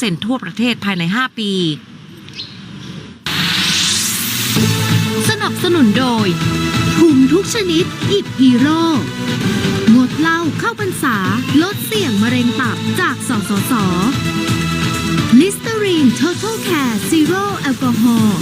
เซ็นทั่วประเทศภายใน 5 ปี สนับสนุนโดยถุงทุกชนิดอิบฮีโร่งดเหล้าเข้าพรรษา ลดเสี่ยงมะเร็งตับจากสสสลิสเตอรีน Total Care Zero แอลกอฮอล์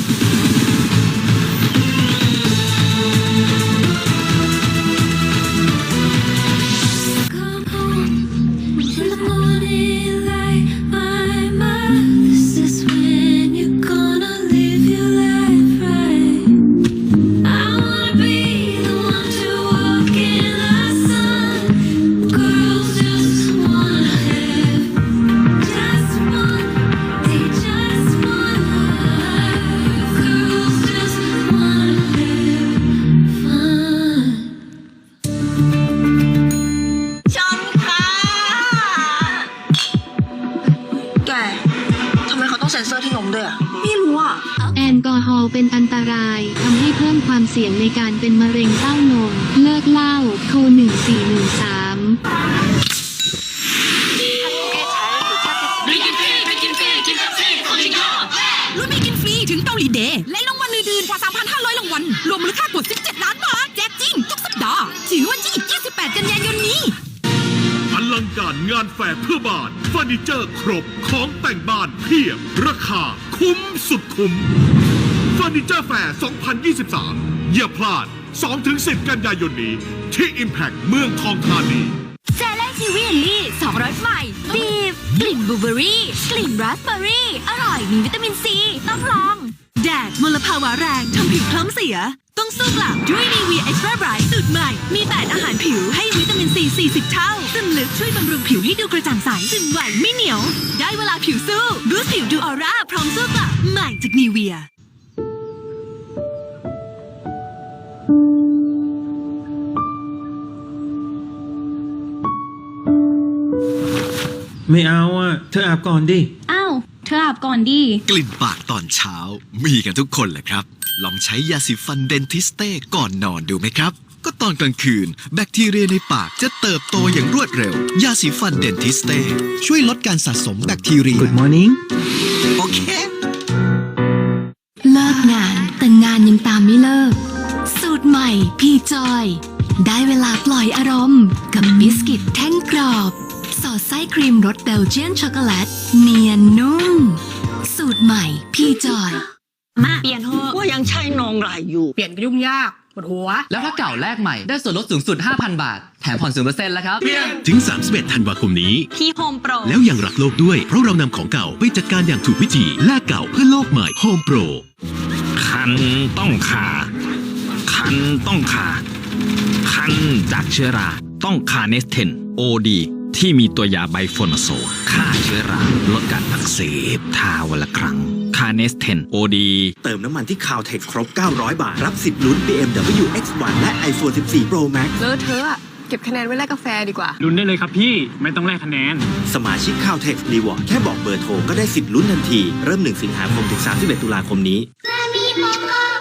เขาต้องเซ็นเซอร์ที่นมด้วยอะไม่รู้อะแอลกอฮอล์เป็นอันตรายทำให้เพิ่มความเสี่ยงในการเป็นมะเร็งเต้านม เลิกเหล้าโทร1413รุ่นมีกินฟรีถึงเกาหลีเดย์และรางวัลอื่นๆกว่า 3,500 รางวัล รวมมูลค่า งการงานแฟร์เพื่อบ้านเฟอร์นิเจอร์ครบของแต่งบ้านเพียบ ราคาคุ้มสุดคุ้มเฟอร์นิเจอร์แฟร์2023 อย่าพลาด 2-10 กันยายนนี้ ที่ Impact เมืองทองธานีเจลลี่ทีวีเอลลี่200ใหม่ดีฟกลิ่นบลูเบอรี่ กลิ่นราสเบอรี่ อร่อยมีวิตามินซี ต้องลอง แดดมลภาวะแรงทำผิวคล้ำเสีย ต้องสู้กลับด้วย Nivea Extra Bright สูตรใหม่ มี 8 อาหารผิวให้วิตามินซี 40 เท่า ซึมลึกช่วยบำรุงผิวให้ดูกระจ่างใสซึมไหวไม่เหนียว ได้เวลาผิวสู้บูสต์ผิวดูออร่าพร้อมสู้กลับใหม่จาก Nivea ไม่เอาอะ เธออาบก่อนดิ อ้าว เธออาบก่อนดี กลิ่นปากตอนเช้ามีกันทุกคนแหละครับ ลองใช้ยาสีฟันเดนทิสเต้ก่อนนอนดูไหมครับ ก็ตอนกลางคืน แบคทีเรียในปากจะเติบโตอย่างรวดเร็ว ยาสีฟันเดนทิสเต้ช่วยลดการสะสมแบคทีเรีย Good morning โอเค เลิกงานแต่งานยังตามไม่เลิก สูตรใหม่พีจอย ได้เวลาปล่อยอารมณ์ กับบิสกิตแท่งกรอบ สอดไส้ครีมรสเบลเจียนช็อกโกแลต เนียนนุ่ม สูตรใหม่พีจอย มาเปลี่ยนเถ อะว่ายังใช่นองไรอยู่ เปลี่ยนก็ยุ่งยากปวดหัว แล้วถ้าเก่าแลกใหม่ได้ส่วนลดสูงสุด 5,000 บาท แถมผ่อน0%แล้วครับ ถึง 31 ธันวาคมนี้ ที่โฮมโปร แล้วยังรักโลกด้วย เพราะเรานำของเก่าไปจัดการอย่างถูกวิธีแลกเก่าเพื่อโลกใหม่ Home Pro คันต้องขาคันต้องขาคันจากเชื้อรา ต้องคาเนสเทนโอดีที่มีตัวยาไบโฟนโซฆ่าเชื้อราลดการอักเสบทาวันละครั้ง คาเนสเทนโอดีเติมน้ำมันที่คาวเทคครบ 900 บาท รับสิทธิ์ลุ้น BMW X1 และ iPhone 14 Pro Max เลอะเทอะอะเก็บคะแนนไว้แลกกาแฟดีกว่า ลุ้นได้เลยครับพี่ไม่ต้องแลกคะแนน สมาชิกคาวเทครีวอร์ดแค่บอกเบอร์โทรก็ได้สิทธิ์ลุ้นทันที เริ่ม 1 สิงหาคมถึง 31 ตุลาคมนี้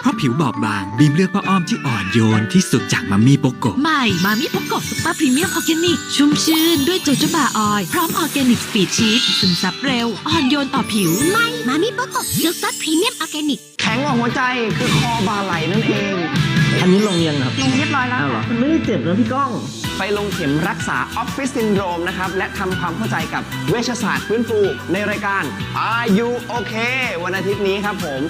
เพราะผิวบอบบางบีมเลือกผ้าอ้อมที่อ่อนโยนที่สุดจากมัมมี่โปโกใหม่มามิพกกซุปเปอร์พรีเมียมออร์แกนิก ชุ่มชื่นด้วยโจโจบาออยล์พร้อมออร์แกนิกสปีดชีสซึมซับเร็ว อ่อนโยนต่อผิว ไม่มามิโปโกะซุปเปอร์พรีเมียมออร์แกนิก แข็งกว่าหัวใจคือคอบาไหลนั่นเอง อันนี้ลงยังครับลงเรียบร้อยแล้วมันไม่ได้เจ็บนะพี่ก้อง ไปลงเข็มรักษาออฟฟิศซินโดรมนะครับ และทำความเข้าใจกับเวชศาสตร์ฟื้นฟูในรายการ Are You Okay วันอาทิตย์นี้ครับผม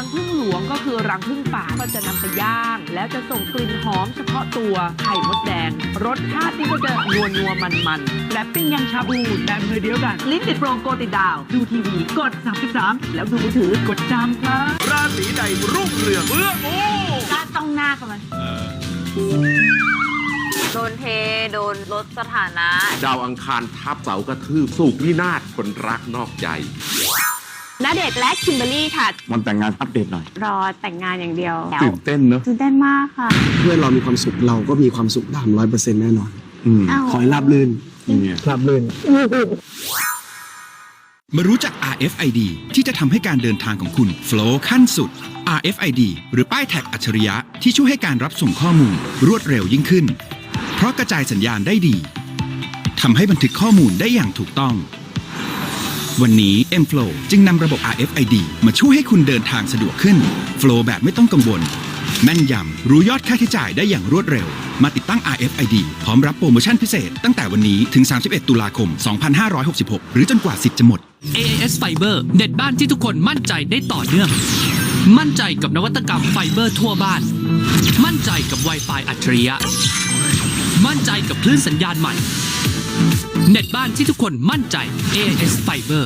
รังพึ่งหลวงก็คือรังพึ่งป่าก็จะนำไปย่าง แล้วจะส่งกลิ่นหอมเฉพาะตัวไข่มดแดง รสชาตินี่ก็จะนัวนัวมันมันๆและปิ้งยังชาบูแบบมือเดียวกัน ลิ้นติดโปรงโกติดดาว ดูทีวีกด 33 แล้วดูมือถือกดจำครับราศีใดรุ่งเรืองเรื่องโอ้ก็ต้องหน้ากันมันโดนเท โดนลดสถานะ ดาวอังคารทับเสากระทืบสุกวินาศคนรักนอกใจ ณเดชน์และคิมเบอรรี่ค่ะมันแต่งงานอัปเดตหน่อย รอแต่งงานอย่างเดียวตื่นเต้นเนอะตื่นเต้นมากค่ะ เพื่อนเรามีความสุขเราก็มีความสุขตามร้อยเปอร์เซ็นต์แน่นอนอืมเอ้าขอให้ราบลื่นครับลื่น มารู้จัก RFID ที่จะทำให้การเดินทางของคุณโฟล์ขั้นสุด RFID หรือป้ายแท็กอัจฉริยะที่ช่วยให้การรับส่งข้อมูล รวดเร็วยิ่งขึ้น เพราะกระจายสัญญาณได้ดีทำให้บันทึกข้อมูลได้อย่างถูกต้อง วันนี้ m f l o w จึงนำระบบ RFID มาช่วยให้คุณเดินทางสะดวกขึ้นโฟล์แบบไม่ต้องกังวล แม่นยำรู้ยอดค่าใช้จ่ายได้อย่างรวดเร็ว มาติดตั้ง RFID พร้อมรับโปรโมชั่นพิเศษ ตั้งแต่วันนี้ถึง 31 ตุลาคม 2566 หรือจนกว่าสิทธิ์จะหมด AIS Fiber เน็ตบ้านที่ทุกคนมั่นใจได้ต่อเนื่อง มั่นใจกับนวัตกรรมไฟเบอร์ทั่วบ้าน มั่นใจกับ Wi-Fi อัจฉริยะ มั่นใจกับคลื่นสัญญาณใหม่ เน็ตบ้านที่ทุกคนมั่นใจ AIS Fiber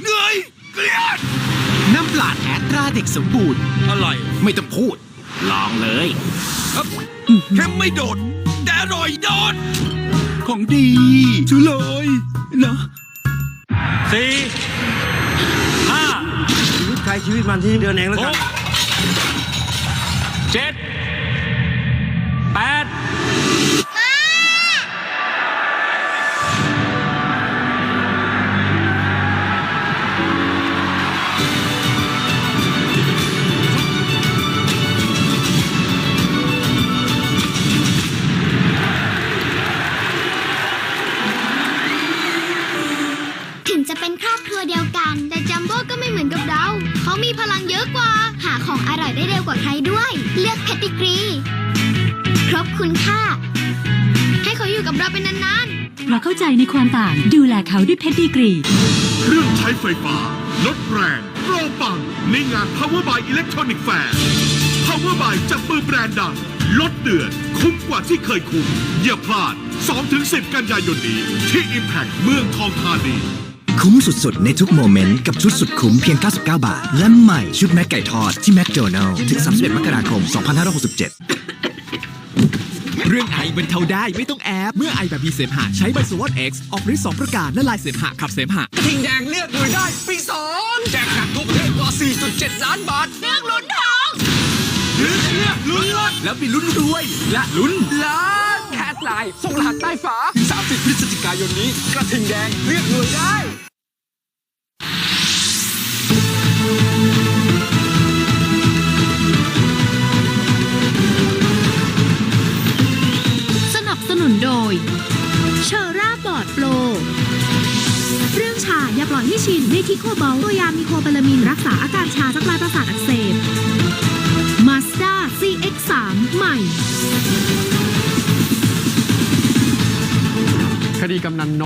เหนื่อยเกลียดน้ำปลาแท้ตราเด็กสมบูรณ์ อร่อย ไม่ต้องพูด ลองเลยเค็มไม่โดด แต่อร่อยโดด ของดีชูเลยเนาะสี่ห้าชีวิตใครชีวิตมันที่เดินเองแล้วกันเจ็ด ก็ไม่เหมือนกับเรา เขามีพลังเยอะกว่า หาของอร่อยได้เร็วกว่าใครด้วย เลือกแพตติกรี ครบคุณค่า ให้เขาอยู่กับเราเป็นนานเพราะเข้าใจในความต่าง ดูแลเขาด้วยเพชรดีกรี เครื่องใช้ไฟฟ้าลดแรงโปรปัง ในงาน Power by Electronic Fair Power by จับมือแบรนด์ดัง ลดเดือนคุ้มกว่าที่เคยคุ้มอย่าพลาด 2-10 กันยายนนี้ที่ Impact เมืองทองธานี คุ้มสุดๆ ในทุกโมเมนต์กับชุดสุดคุ้มเพียง 99 บาท และใหม่ชุดแม็กไก่ทอดที่แมคโดนัลล์ถึง 31 มกราคม 2567 เรื่องไอเป็นเท่าได้ไม่ต้องแอบเมื่อไอแบบมีเสมหะใช้ไบโซวอตเอ็กซ์ออกฤทธิ์สองประการและลายเสมหะขับเสมหะทิงแดงเลือกหน่วยได้ปีสองแจกหนักทุกประเภทกว่า 4.7 ล้านบาทๆเลือกลุ้นทองแล้วมีลุ้นรวย และลุ้นล้านแคทไลน์ส่งรหัสใต้ฝาถึง30พฤศจิกายนนี้กระทิงแดงเลือกหน่วยได้ ก่อยให้ชินเมทิโคบอลตัวยามีโคปาลามินรักษาอาการชาจากปลายประสาทอักเสบมาสด้า CX3 ใหม่ คดีกำนัน